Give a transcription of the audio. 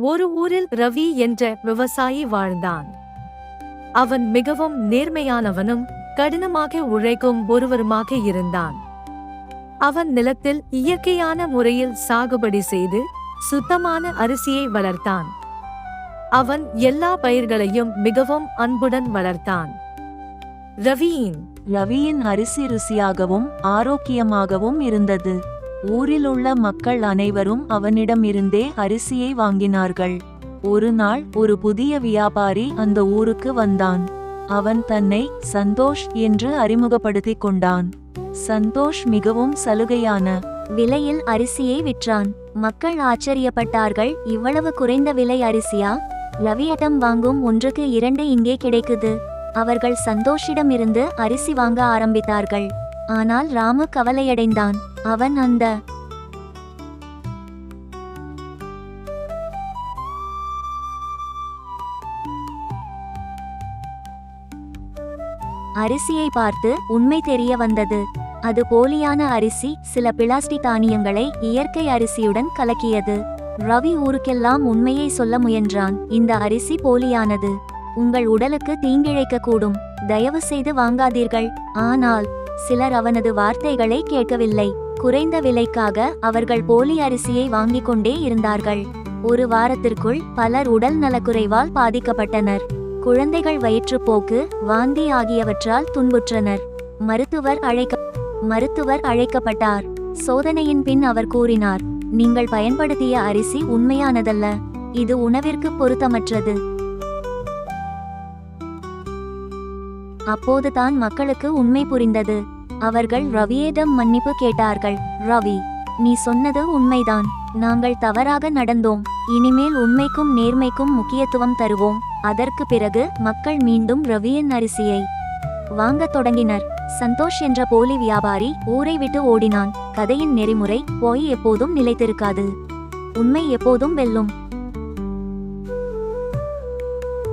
ஒரு ஊரில் ரவி என்ற விவசாயி வாழ்ந்தான். அவன் மிகவும் நேர்மையானவனும் கடினமாக உழைக்கும் ஒருவருமாக இருந்தான். அவன் நிலத்தில் இயற்கையான முறையில் சாகுபடி செய்து சுத்தமான அரிசியை வளர்த்தான். அவன் எல்லா பயிர்களையும் மிகவும் அன்புடன் வளர்த்தான். ரவியின் ரவியின் அரிசி ருசியாகவும் ஆரோக்கியமாகவும் இருந்தது. ஊரிலுள்ள மக்கள் அனைவரும் அவனிடமிருந்தே அரிசியை வாங்கினார்கள். ஒரு நாள் ஒரு புதிய வியாபாரி அந்த ஊருக்கு வந்தான். அவன் தன்னை சந்தோஷ் என்று அறிமுகப்படுத்திக் கொண்டான். சந்தோஷ் மிகவும் சலுகையான விலையில் அரிசியை விற்றான். மக்கள் ஆச்சரியப்பட்டார்கள் இவ்வளவு குறைந்த விலை அரிசியா? லவியட்டம் வாங்கும் ஒன்றுக்கு இரண்டு இங்கே கிடைக்குது. அவர்கள் சந்தோஷிடமிருந்து அரிசி வாங்க ஆரம்பித்தார்கள். ஆனால் ராமு கவலையடைந்தான். அவன் அந்த அரிசியை பார்த்து உண்மை தெரிய வந்தது. அது போலியான அரிசி சில பிளாஸ்டிக் தானியங்களை இயற்கை அரிசியுடன் கலக்கியது. ரவி ஊருக்கெல்லாம் உண்மையை சொல்ல முயன்றான். இந்த அரிசி போலியானது. உங்கள் உடலுக்கு தீங்கிழைக்க கூடும் தயவு செய்து வாங்காதீர்கள். ஆனால் சிலர் அவனது வார்த்தைகளை கேட்கவில்லை. குறைந்த விலைக்காக அவர்கள் போலி அரிசியை வாங்கிக் கொண்டே இருந்தார்கள். ஒரு வாரத்திற்குள் பலர் உடல் நலக்குறைவால் பாதிக்கப்பட்டனர். குழந்தைகள் வயிற்றுப்போக்கு வாந்தி ஆகியவற்றால் துன்புற்றனர். மருத்துவர் அழைக்க மருத்துவர் அழைக்கப்பட்டார். சோதனையின் பின் அவர் கூறினார் நீங்கள் பயன்படுத்திய அரிசி உண்மையானதல்ல. இது உணவிற்கு பொருத்தமற்றது. அப்போதுதான் மக்களுக்கு உண்மை புரிந்தது. அவர்கள் ரவியிடம் மன்னிப்பு கேட்டார்கள். ரவி நீ சொன்னது உண்மைதான். நாங்கள் தவறாக நடந்தோம். இனிமேல் உண்மைக்கும் நேர்மைக்கும் முக்கியத்துவம் தருவோம். அதற்கு பிறகு மக்கள் மீண்டும் ரவியின் அரிசியை வாங்கத் தொடங்கினர். சந்தோஷ் என்ற போலி வியாபாரி ஊரை விட்டு ஓடினான். கதையின் நெறிமுறை போய் எப்போதும் நிலைத்திருக்காது. உண்மை எப்போதும் வெல்லும்.